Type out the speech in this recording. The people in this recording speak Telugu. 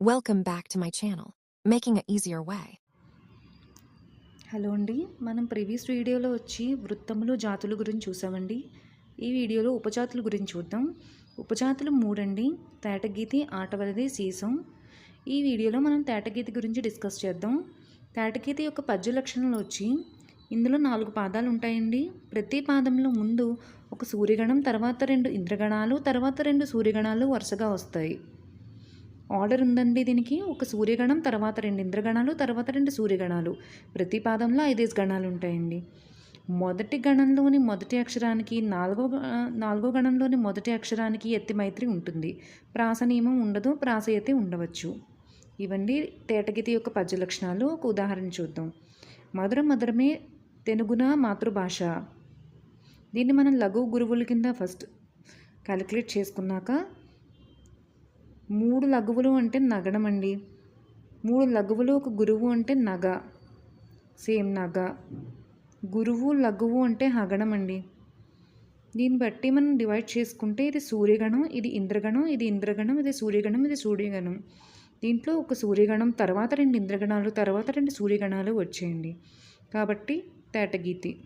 Welcome back to my channel making a easier way hello అండి. మనం ప్రీవియస్ వీడియోలో వచ్చి వృత్తములు జాతుల గురించి చూసామండి. ఈ వీడియోలో ఉపజాతుల గురించి చూద్దాం. ఉపజాతులు మూడండి. తేటగీతి ఆటవలది సీసం. ఈ వీడియోలో మనం తేటగీతి గురించి డిస్కస్ చేద్దాం. తేటగీతి యొక్క పద్య లక్షణాలు వచ్చి ఇందులో నాలుగు పాదాలు ఉంటాయండి. ప్రతి పాదంలో ముందు ఒక సూర్యగణం తర్వాత రెండు ఇంద్రగణాలు తర్వాత రెండు సూర్యగణాలు వరుసగా వస్తాయి. ఆర్డర్ ఉందండి దీనికి. ఒక సూర్యగణం తర్వాత రెండు ఇంద్రగణాలు తర్వాత రెండు సూర్యగణాలు. ప్రతి పాదంలో ఐదేసి గణాలు ఉంటాయండి. మొదటి గణంలోని మొదటి అక్షరానికి నాలుగో నాలుగో గణంలోని మొదటి అక్షరానికి ఎత్తి మైత్రి ఉంటుంది. ప్రాస నియమం ఉండదు ప్రాసయతి ఉండవచ్చు. ఇవండి తేటగితి యొక్క పద్య లక్షణాలు. ఒక ఉదాహరణ చూద్దాం. మధుర మధురమే తెలుగున మాతృభాష. దీన్ని మనం లఘు గురువుల కింద ఫస్ట్ క్యాలిక్యులేట్ చేసుకున్నాక మూడు లఘువులు అంటే నగడం అండి మూడు లఘువులు ఒక గురువు అంటే నగ. సేమ్ నగ. గురువు లఘువు అంటే హగణం అండి దీన్ని బట్టి మనం డివైడ్ చేసుకుంటే ఇది సూర్యగణం ఇది ఇంద్రగణం ఇది ఇంద్రగణం ఇది సూర్యగణం ఇది సూర్యగణం. దీంట్లో ఒక సూర్యగణం తర్వాత రెండు ఇంద్రగణాలు తర్వాత రెండు సూర్యగణాలు వచ్చేయండి. కాబట్టి తేటగీతి.